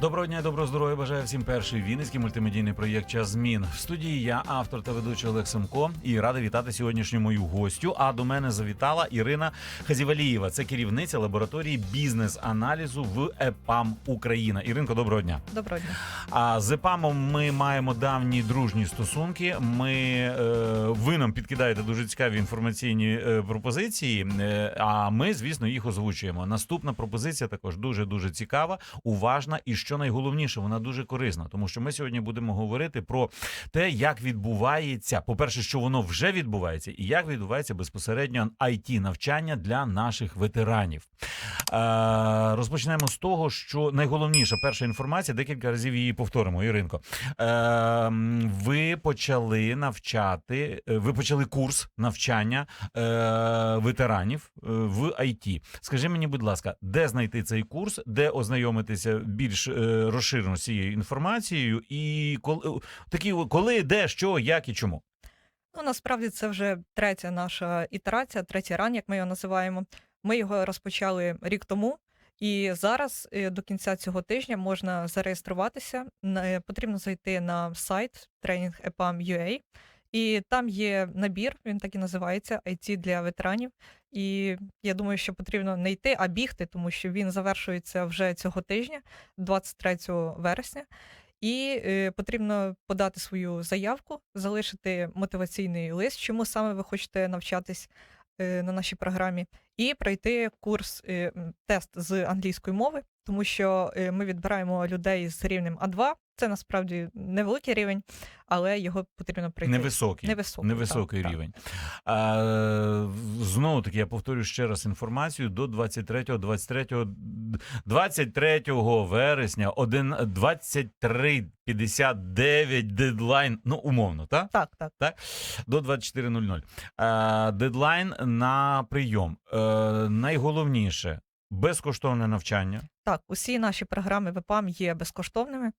Доброго дня, доброго здоров'я. Бажаю всім перший вінницький мультимедійний проєкт Час змін. В студії я автор та ведучий Олег Семко і радий вітати сьогоднішню мою гостю. А до мене завітала Ірина Хазівалієва. Це керівниця лабораторії бізнес-аналізу в ЕПАМ Україна. Іринко, доброго дня. Доброго дня. А з ЕПАМом ми маємо давні дружні стосунки. Ми е, ви нам підкидаєте дуже цікаві інформаційні е, пропозиції. е, а ми, звісно, їх озвучуємо. Наступна пропозиція також дуже дуже цікава, уважна і що найголовніше, вона дуже корисна, тому що ми сьогодні будемо говорити про те, як відбувається, по-перше, що воно вже відбувається, і як відбувається безпосередньо it навчання для наших ветеранів. Е, розпочнемо з того, що найголовніша перша інформація, декілька разів її повторимо, Іринко. Е, ви почали навчати, е, ви почали курс навчання ветеранів в IT. Скажи мені, будь ласка, де знайти цей курс, де ознайомитися більш розширено з цією інформацією, і коли такі коли, де, що, як і чому? Ну насправді це вже третя наша ітерація, третій ран, як ми його називаємо. Ми його розпочали рік тому, і зараз е, до кінця цього тижня можна зареєструватися. Потрібно зайти на сайт тренінг EPAM.ua, і там є набір, він так і називається IT для ветеранів. І я думаю, що потрібно не йти, а бігти, тому що він завершується вже цього тижня, 23 вересня. І е, потрібно подати свою заявку, залишити мотиваційний лист, чому саме ви хочете навчатись е, на нашій програмі, і пройти курс е, тест з англійської мови, тому що е, ми відбираємо людей з рівнем А2. Це насправді невеликий рівень, але його потрібно пройти. Невисокий. Невисокий, Невисокий так, рівень. А, знову таки, я повторю ще раз інформацію до 23, 23, 23 вересня, 1, 23.59 дедлайн, ну, умовно, так? Так, так. До 24.00. А, дедлайн на прийом. Е, найголовніше безкоштовне навчання. Так, усі наші програми в ЕПАМ є безкоштовними.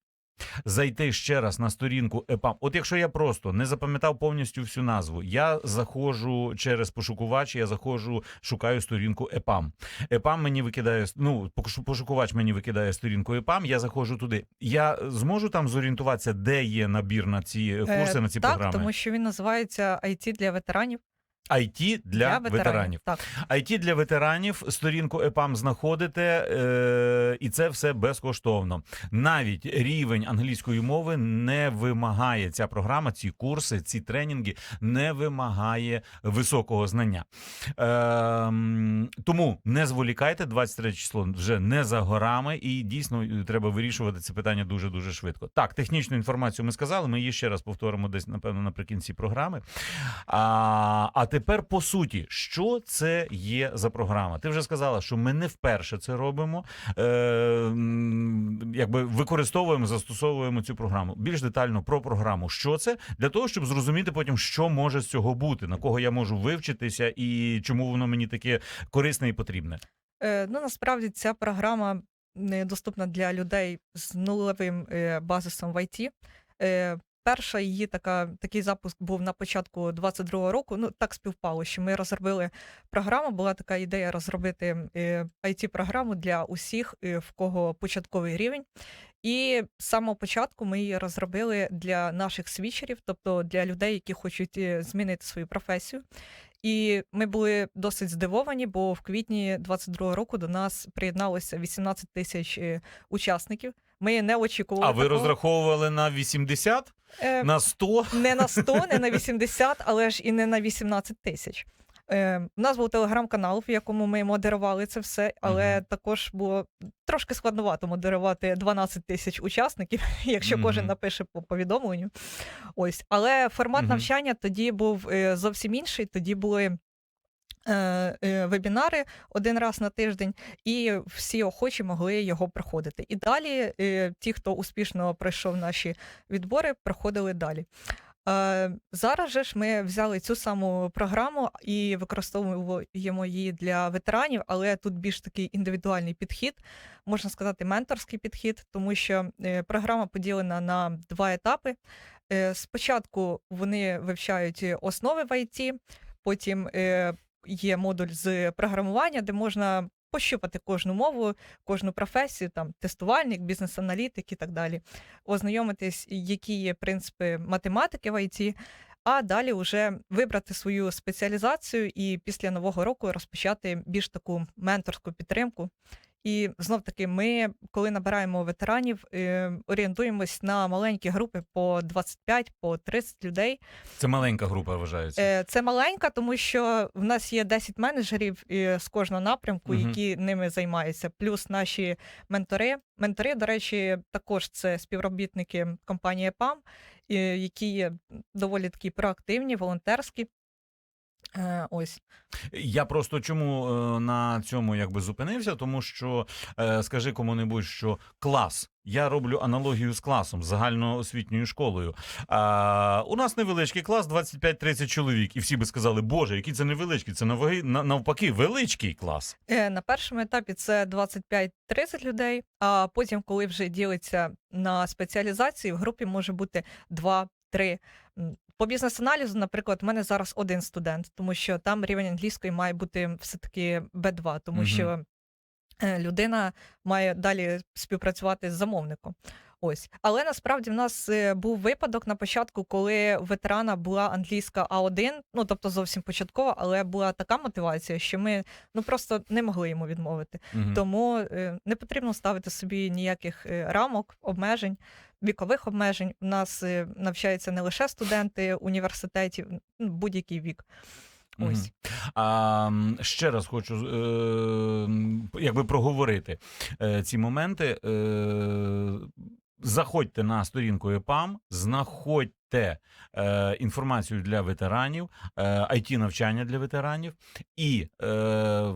зайти ще раз на сторінку ЕПАМ. От якщо я просто не запам'ятав повністю всю назву, я заходжу через пошукувач, я заходжу, шукаю сторінку ЕПАМ. ЕПАМ мені викидає, ну, пошукувач мені викидає сторінку ЕПАМ, я заходжу туди. Я зможу там зорієнтуватися, де є набір на ці Е, курси, на ці так, програми? тому що він називається IT для ветеранів. IT для, ветеранів. Так. IT для ветеранів, сторінку ЕПАМ знаходите, е, і це все безкоштовно. Навіть рівень англійської мови не вимагає ця програма, ці курси, ці тренінги не вимагає високого знання. Е, тому не зволікайте, 23 число вже не за горами, і дійсно е, треба вирішувати це питання дуже дуже швидко. Так, технічну інформацію ми сказали. Ми її ще раз повторимо десь, напевно, наприкінці програми. А, а тепер по суті, що це є за програма? Ти вже сказала, що ми не вперше це робимо. Е, якби використовуємо, застосовуємо цю програму. Більш детально про програму, що це для того, щоб зрозуміти потім, що може з цього бути, на кого я можу вивчитися, і чому воно мені таке корисне і потрібне. Е, ну, насправді ця програма доступна для людей з нульовим е, базисом в IT. Перша її така, такий запуск був на початку 22-го року. Ну, так співпало, що ми розробили програму. Була така ідея розробити е, IT-програму для усіх, е, в кого початковий рівень. І з самого початку ми її розробили для наших свічерів, тобто для людей, які хочуть е, змінити свою професію. І ми були досить здивовані, бо в квітні 22-го року до нас приєдналося 18 тисяч учасників. Ми не очікували. А ви такого. розраховували на 80? Е, На 100? не на 100, не на 80, але ж і не на 18 тисяч. Е, у нас був телеграм-канал, в якому ми модерували це все, але Мгм. також було трошки складновато модерувати 12 тисяч учасників, якщо кожен напише по повідомленню. Ось, але формат Мгм. навчання тоді був е, зовсім інший. Тоді були. Е, е, Вебінари один раз на тиждень, і всі охочі могли його проходити. І далі е, ті, хто успішно пройшов наші відбори, проходили далі. Зараз же ж ми взяли цю саму програму і використовуємо її для ветеранів, але тут більш такий індивідуальний підхід, можна сказати, менторський підхід, тому що програма поділена на два етапи. Спочатку вони вивчають основи в IT, потім є модуль з програмування, де можна пощупати кожну мову, кожну професію, там тестувальник, бізнес-аналітик і так далі, ознайомитись, які є принципи математики в IT, а далі вже вибрати свою спеціалізацію і після нового року розпочати більш таку менторську підтримку. І знов таки, ми, коли набираємо ветеранів, е, орієнтуємось на маленькі групи по 25, по 30 людей. Це маленька група вважається. Е, Це маленька, тому що в нас є 10 менеджерів е, з кожного напрямку, Мгм. які ними займаються, плюс наші ментори. Ментори, до речі, також це співробітники компанії ПАМ, які є доволі такі проактивні, волонтерські. Е, Ось. Я просто чому е, на цьому якби зупинився, тому що е, скажи кому-небудь, що клас. Я роблю аналогію з класом, з загальноосвітньою школою. А, у нас невеличкий клас, 25-30 чоловік, і всі би сказали, Боже, який це невеличкий, це навпаки, величкий клас. На першому етапі це 25-30 людей, а потім, коли вже ділиться на спеціалізації, в групі може бути 2-3. По бізнес-аналізу, наприклад, в мене зараз один студент, тому що там рівень англійської має бути все-таки B2, тому Мгм. що е, людина має далі співпрацювати з замовником. Ось, але насправді в нас е, був випадок на початку, коли ветерана була англійська А1, ну тобто зовсім початкова, але була така мотивація, що ми ну просто не могли йому відмовити. Мгм. Тому е, не потрібно ставити собі ніяких рамок, обмежень, вікових обмежень. У нас е, навчаються не лише студенти університетів, ну, будь-який вік. Ось. А, ще раз хочу е, якби проговорити е, ці моменти. Е, заходьте на сторінку ЕПАМ, знаходьте е, інформацію для ветеранів, е, it навчання для ветеранів, і е,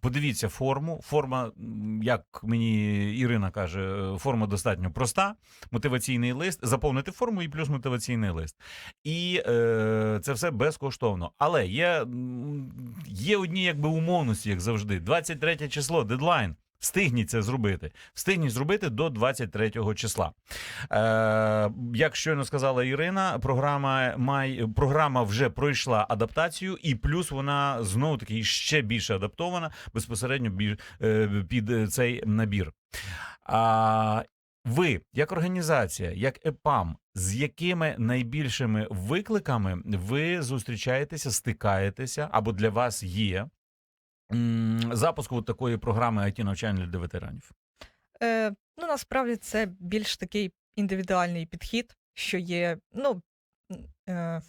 подивіться форму. Форма, як мені Ірина каже, е, форма достатньо проста. Мотиваційний лист, заповнити форму і плюс мотиваційний лист. І е, це все безкоштовно. Але є, є одні якби умовності, як завжди. 23 число, дедлайн. Встигніть це зробити. Встигніть зробити до 23 числа. Е, як щойно сказала Ірина, програма має програма вже пройшла адаптацію, і плюс вона знову таки ще більше адаптована безпосередньо е, під е, цей набір. А, ви, як організація, як ЕПАМ, з якими найбільшими викликами ви зустрічаєтеся, стикаєтеся або для вас є запуску такої програми it навчання для ветеранів? Е, ну, насправді це більш такий індивідуальний підхід, що є, ну, е,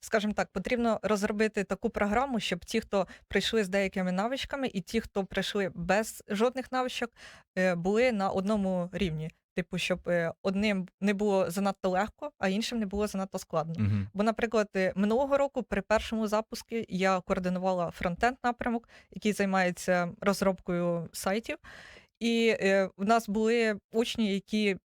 скажімо так, потрібно розробити таку програму, щоб ті, хто прийшли з деякими навичками, і ті, хто прийшли без жодних навичок, е, були на одному рівні. Типу, щоб е, одним не було занадто легко, а іншим не було занадто складно. Угу. Бо, наприклад, е, минулого року при першому запуску я координувала фронтенд напрямок, який займається розробкою сайтів. І е, в нас були учні, які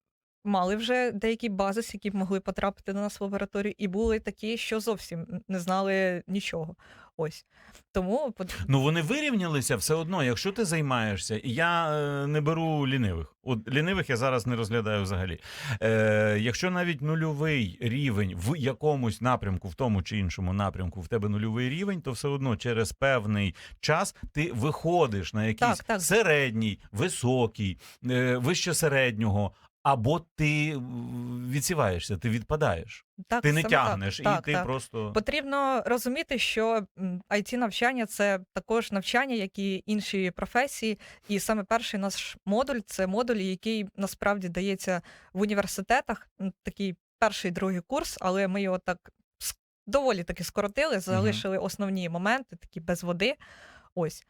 мали вже деякий базис, які могли потрапити до нас в лабораторію, і були такі, що зовсім не знали нічого. Ось тому Ну вони вирівнялися все одно, якщо ти займаєшся, і я е, не беру лінивих. От лінивих я зараз не розглядаю взагалі. Е, якщо навіть нульовий рівень в якомусь напрямку, в тому чи іншому напрямку, в тебе нульовий рівень, то все одно через певний час ти виходиш на якийсь Так, так. середній, високий, е, вище середнього. Або ти відсіваєшся, ти відпадаєш, так ти не тягнеш, так, і так, ти так. просто Потрібно розуміти, що it навчання це також навчання, як і інші професії. І саме перший наш модуль це модуль, який насправді дається в університетах. Такий перший другий курс, але ми його так доволі таки скоротили, залишили основні моменти, такі без води. Ось.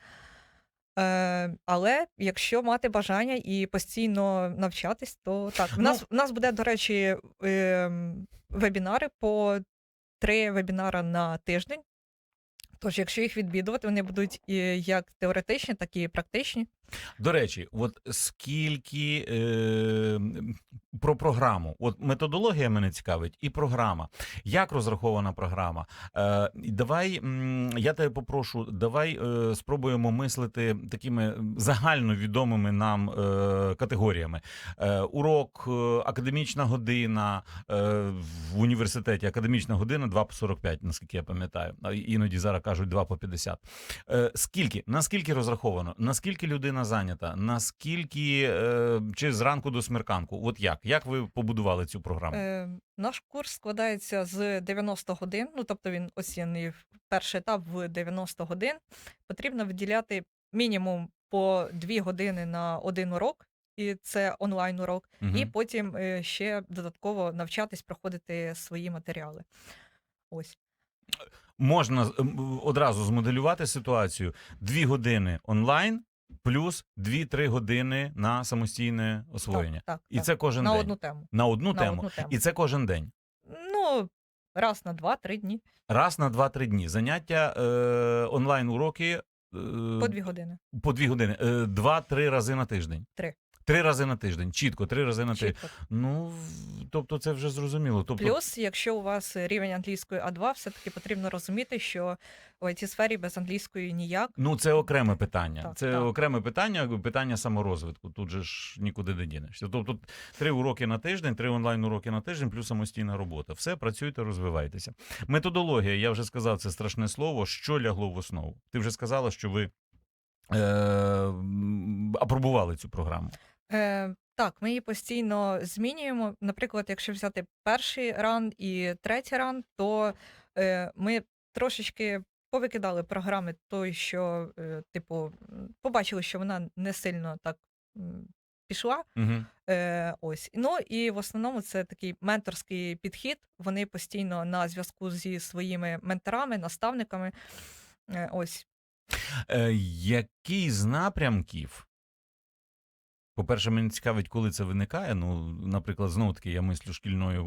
Е, але якщо мати бажання і постійно навчатись, то так. В Ну- нас, в нас буде, до речі, е, вебінари по три вебінари на тиждень. Тож, якщо їх відвідувати, вони будуть і як теоретичні, так і практичні. До речі, от скільки е, про програму, от методологія мене цікавить, і програма. Як розрахована програма? Е, давай я тебе попрошу, давай е, спробуємо мислити такими загальновідомими нам е, категоріями. Е, урок, е, академічна година е, в університеті, академічна година 2 по 45, наскільки я пам'ятаю. Іноді зараз кажуть 2 по 50. Е, скільки? Наскільки розраховано? Наскільки людина зайнята? Наскільки е, чи зранку до смерканку? От як? Як ви побудували цю програму? Е, наш курс складається з 90 годин, ну тобто він оцінений перший етап в 90 годин. Потрібно виділяти мінімум по 2 години на один урок, і це онлайн урок, Мгм. і потім е, ще додатково навчатись проходити свої матеріали. Ось. Можна одразу змоделювати ситуацію: дві години онлайн, плюс 2-3 години на самостійне освоєння. Так, так, І так. це кожен на день. одну тему. на одну на тему. одну тему. І це кожен день. Ну, раз на два-три дні Раз на 2-3 дні. Заняття е, онлайн уроки е, по дві години. по дві години. Е, Два-три рази на тиждень. Три. Три рази на тиждень. Чітко, три рази на тиждень. Чітко. Ну, тобто, це вже зрозуміло. Тобто, Плюс, якщо у вас рівень англійської А2, все-таки потрібно розуміти, що в it сфері без англійської ніяк. Ну, це окреме питання. Так, це так. окреме питання, питання саморозвитку. Тут же ж нікуди не дінешся. Тобто три уроки на тиждень, три онлайн уроки на тиждень, плюс самостійна робота. Все, працюйте, розвивайтеся. Методологія, я вже сказав, це страшне слово. Що лягло в основу? Ти вже сказала, що ви е, апробували цю програму. Е, так, ми її постійно змінюємо. Наприклад, якщо взяти перший ран і третій ран, то е, ми трошечки повикидали програми той, що, е, типу, побачили, що вона не сильно так м, пішла. Угу. Е, ось. Ну і в основному це такий менторський підхід. Вони постійно на зв'язку зі своїми менторами, наставниками. Е, ось. Е, який з напрямків? По-перше, мені цікавить, коли це виникає. Ну, наприклад, знову таки, я мислю шкільною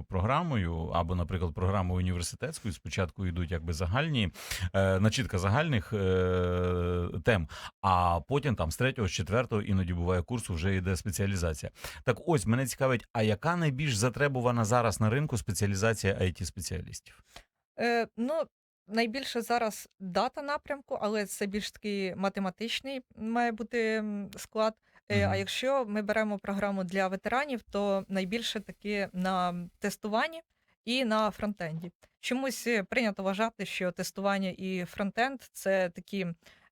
е, програмою, або, наприклад, програмою університетською. Спочатку йдуть якби загальні, е, начітка загальних е, тем, а потім там з третього, з четвертого, іноді буває курсу, вже йде спеціалізація. Так ось мене цікавить, а яка найбільш затребувана зараз на ринку спеціалізація it спеціалістів Е, ну, найбільше зараз дата напрямку, але це більш такий математичний має бути склад. Е, А якщо ми беремо програму для ветеранів, то найбільше таки на тестуванні і на фронтенді. Чомусь е, прийнято вважати, що тестування і фронтенд це такі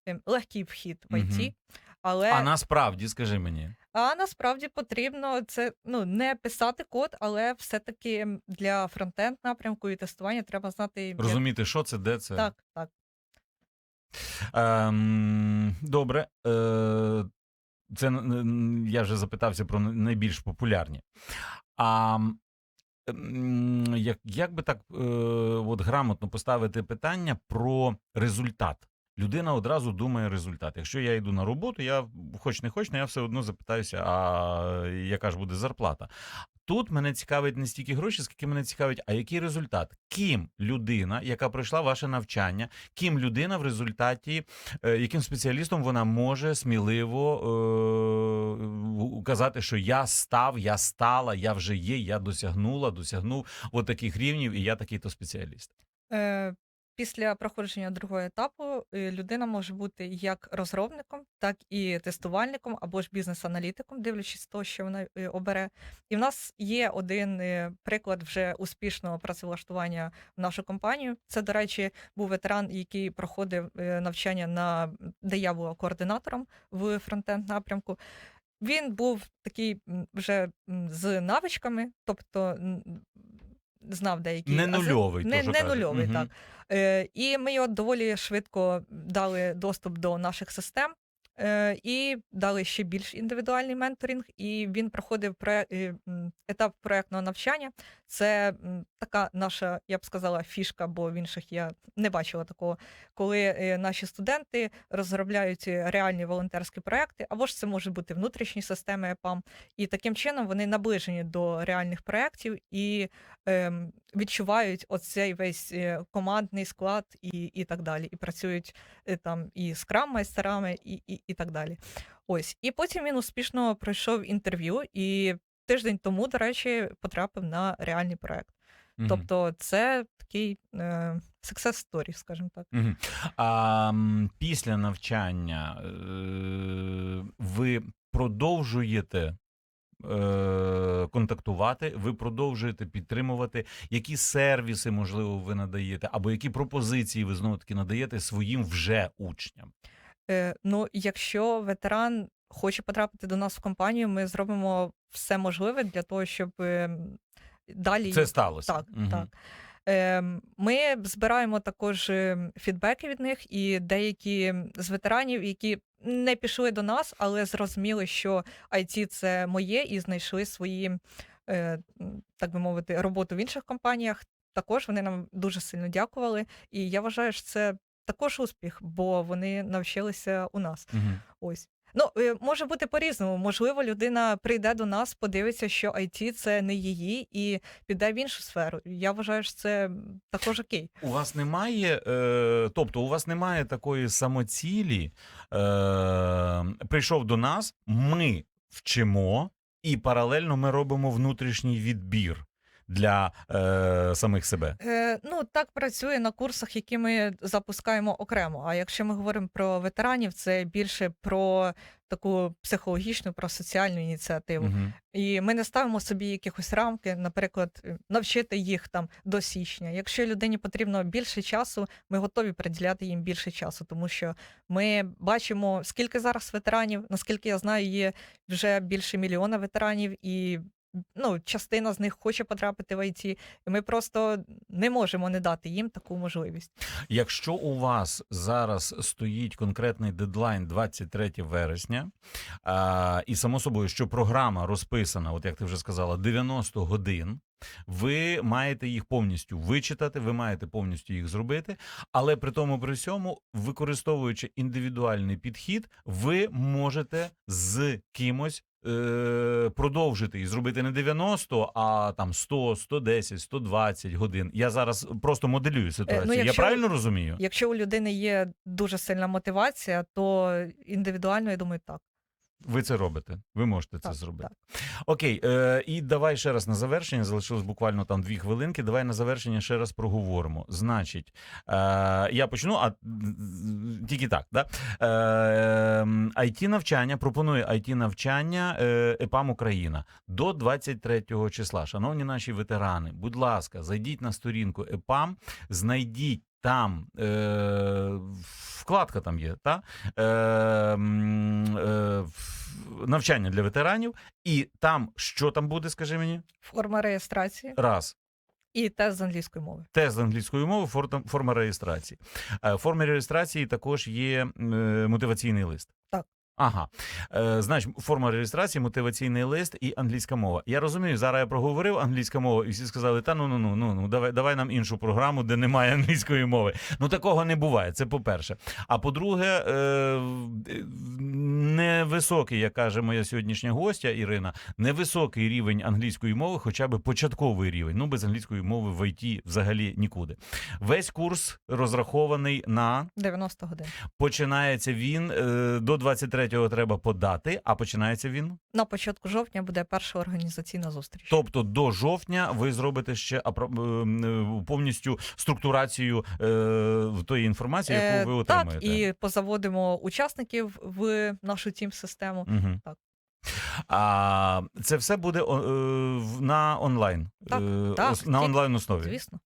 ем, легкий вхід в IT, але А насправді, скажи мені. а насправді потрібно це ну не писати код, але все-таки для фронтенд напрямку і тестування треба знати як- Розуміти, що це, де це. так, так. Ем, добре. Е, це я вже запитався про найбільш популярні. А як, як би так е, от грамотно поставити питання про результат? Людина одразу думає результат. Якщо я йду на роботу, я хоч не хоч, але я все одно запитаюся, а яка ж буде зарплата. Тут мене цікавить не стільки гроші, скільки мене цікавить, а який результат? Ким людина, яка пройшла ваше навчання, ким людина в результаті, е, яким спеціалістом вона може сміливо е, казати, що я став, я стала, я вже є, я досягнула, досягнув от таких рівнів, і я такий-то спеціаліст. Е, після проходження другого етапу е, людина може бути як розробником, так і тестувальником або ж бізнес-аналітиком, дивлячись того, що вона е, обере. І в нас є один е, приклад вже успішного працевлаштування в нашу компанію. Це, до речі, був ветеран, який проходив навчання на де я була координатором в фронтенд напрямку. Він був такий вже з навичками, тобто знав деякі Не нульовий, не, не нульовий, Мгм. так. Е, і ми його доволі швидко дали доступ до наших систем. Е, І дали ще більш індивідуальний менторинг, і він проходив е, етап проєктного навчання. Це така наша, я б сказала, фішка, бо в інших я не бачила такого, коли е, наші студенти розробляють реальні волонтерські проекти, або ж це можуть бути внутрішні системи ЕПАМ. І таким чином вони наближені до реальних проєктів і ем, відчувають оцей весь командний склад і, і так далі. І працюють там і скрам майстерами, і, і, і так далі. Ось. І потім він успішно пройшов інтерв'ю, і тиждень тому, до речі, потрапив на реальний проект. Мгм. Тобто, це такий е, success story, скажімо так. Мгм. А після навчання е, ви продовжуєте е, контактувати, ви продовжуєте підтримувати, які сервіси, можливо, ви надаєте, або які пропозиції ви знову таки надаєте своїм вже учням. Е, ну, якщо ветеран хоче потрапити до нас в компанію, ми зробимо все можливе для того, щоб е, далі Це сталося. Так, Мгм. так. Ем, Ми збираємо також е, фідбеки від них, і деякі з ветеранів, які не пішли до нас, але зрозуміли, що IT – це моє, і знайшли свої, е, м, так би мовити, роботу в інших компаніях. Також вони нам дуже сильно дякували. І я вважаю, що це також успіх, бо вони навчилися у нас. Мгм. Ось. Ну, е, може бути по-різному. Можливо, людина прийде до нас, подивиться, що IT – це не її, і піде в іншу сферу. Я вважаю, що це також окей. У вас немає, е, тобто у вас немає такої самоцілі. Е, прийшов до нас, ми вчимо, і паралельно ми робимо внутрішній відбір для е, самих себе. Е, ну, так працює на курсах, які ми запускаємо окремо. А якщо ми говоримо про ветеранів, це більше про таку психологічну, про соціальну ініціативу. Мгм. І ми не ставимо собі якихось рамки, наприклад, е, навчити їх там до січня. Якщо людині потрібно більше часу, ми готові приділяти їм більше часу, тому що ми бачимо, скільки зараз ветеранів. Наскільки я знаю, є вже більше мільйона ветеранів, і ну, частина з них хоче потрапити в ІТ. Ми просто не можемо не дати їм таку можливість. Якщо у вас зараз стоїть конкретний дедлайн 23 вересня, а, і само собою, що програма розписана, от як ти вже сказала, 90 годин. Ви маєте їх повністю вичитати, ви маєте повністю їх зробити, але при тому при всьому, використовуючи індивідуальний підхід, ви можете з кимось е, продовжити і зробити не 90, а там 100, 110, 120 годин. Я зараз просто моделюю ситуацію. Я якщо- правильно розумію? Якщо у людини є дуже сильна мотивація, то індивідуально, я думаю, так. Ви це робите. Ви можете це Так, зробити. так. Окей, е, і давай ще раз на завершення. Залишилось буквально там дві хвилинки. Давай на завершення ще раз проговоримо. Значить, е, я почну, а тільки так. Да? Е, it навчання пропонує it навчання е, ЕПАМ Україна до 23 числа. Шановні наші ветерани, будь ласка, зайдіть на сторінку ЕПАМ, знайдіть. Там е, вкладка там є, та? Е, навчання для ветеранів, і там що там буде, скажи мені? Форма реєстрації Раз. і тест з англійської мови. Тест з англійської мови, фор- форма реєстрації. Форма В формі реєстрації також є е, мотиваційний лист. Так. Ага, е, значить, форма реєстрації, мотиваційний лист і англійська мова. Я розумію, зараз я проговорив англійська мова, і всі сказали: та ну ну ну ну ну давай, давай нам іншу програму, де немає англійської мови. Ну такого не буває. Це по-перше. А по-друге, е, невисокий, як каже моя сьогоднішня гостя Ірина, невисокий рівень англійської мови, хоча б початковий рівень. Ну без англійської мови в ІТ взагалі нікуди. Весь курс розрахований на 90 годин. починається він е, до 23-го треба подати, а починається він. На початку жовтня буде перша організаційна зустріч. Тобто до жовтня ви зробите ще повністю структурацію е, тої інформації, яку Е, ви отримаєте. Так, і позаводимо учасників в нашу тім-систему. Угу. Так. А це все буде о, е, на онлайн. Так, е, так, на онлайн основі. Звісно,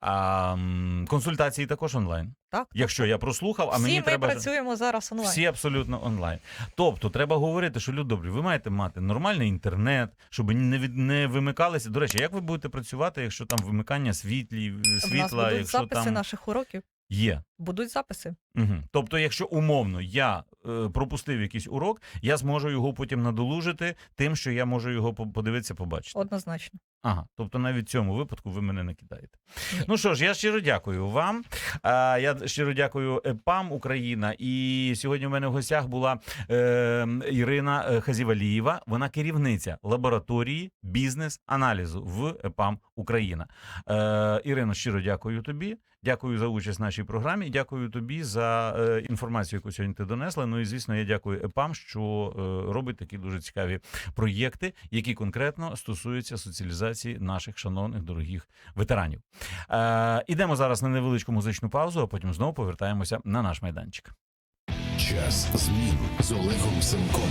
А, м, консультації також онлайн. так. Якщо я прослухав, а Всі мені ми треба. працюємо зараз онлайн. Всі абсолютно онлайн. Тобто, треба говорити, що люди добрі, ви маєте мати нормальний інтернет, щоб не від не вимикалися. До речі, як ви будете працювати, якщо там вимикання світлі, В нас світла, будуть якщо записи там наших уроків. є. Будуть записи. Угу. Тобто, якщо умовно я е, пропустив якийсь урок, я зможу його потім надолужити тим, що я можу його подивитися, побачити. Однозначно. Ага, тобто навіть в цьому випадку ви мене не кидаєте. Ні. Ну що ж, я щиро дякую вам. А, я щиро дякую ЕПАМ Україна. І сьогодні в мене в гостях була е, Ірина е, Хазівалієва. Вона керівниця лабораторії бізнес-аналізу в ЕПАМ Україна. Е, Ірино, щиро дякую тобі. Дякую за участь в нашій програмі. І дякую тобі за е, інформацію, яку сьогодні ти донесла. Ну і звісно, я дякую ЕПАМ, що е, робить такі дуже цікаві проєкти, які конкретно стосуються соціалізації наших шановних дорогих ветеранів. Е, ідемо зараз на невеличку музичну паузу, а потім знову повертаємося на наш майданчик. Час змін з Олегом Семком.